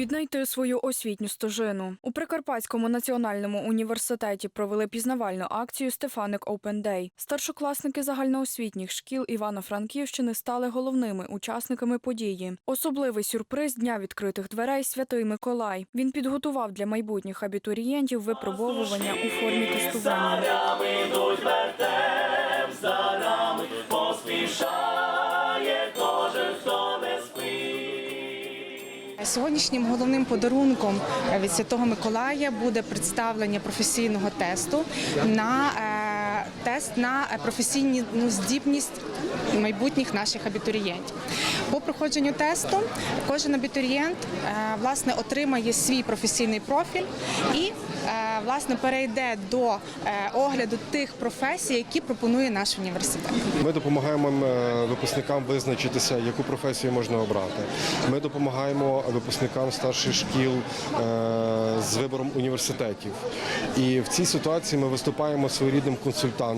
Віднайти свою освітню стежину у Прикарпатському національному університеті провели пізнавальну акцію Стефаник Open Day. Старшокласники загальноосвітніх шкіл Івано-Франківщини стали головними учасниками події. Особливий сюрприз дня відкритих дверей Святий Миколай. Він підготував для майбутніх абітурієнтів випробовування у формі тестування. Сьогоднішнім головним подарунком від Святого Миколая буде представлення професійного тесту на е, тест на професійну здібність майбутніх наших абітурієнтів. По проходженню тесту кожен абітурієнт е, власне отримає свій професійний профіль і е, власне перейде до е, огляду тих професій, які пропонує наш університет. Ми допомагаємо е, випускникам визначитися, яку професію можна обрати. Ми допомагаємо випускникам старших шкіл е, з вибором університетів. І в цій ситуації ми виступаємо своєрідним консультантом.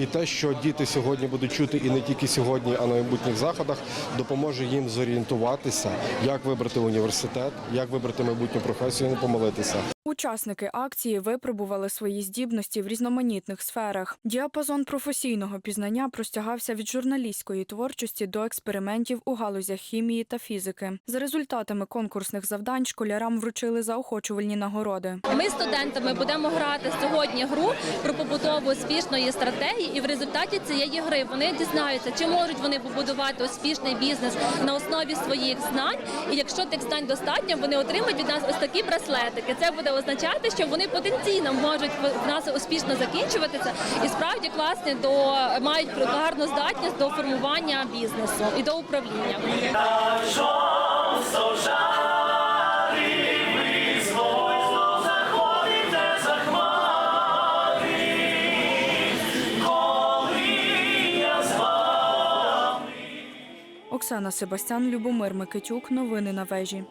І те, що діти сьогодні будуть чути, і не тільки сьогодні, а на майбутніх заходах, допоможе їм зорієнтуватися, як вибрати університет, як вибрати майбутню професію, і не помилитися. Учасники акції випробували свої здібності в різноманітних сферах. Діапазон професійного пізнання простягався від журналістської творчості до експериментів у галузях хімії та фізики. За результатами конкурсних завдань школярам вручили заохочувальні нагороди. Ми студентами будемо грати сьогодні гру про побудову успішної стратегії, і в результаті цієї гри вони дізнаються, чи можуть вони побудувати успішний бізнес на основі своїх знань. І якщо тих знань достатньо, вони отримають від нас ось такі браслетики. Це буде означати, що вони потенційно можуть в нас успішно закінчуватися і справді класні до мають гарну здатність до формування бізнесу і до управління. Оксана Себастян, Любомир Микитюк. Новини на вежі.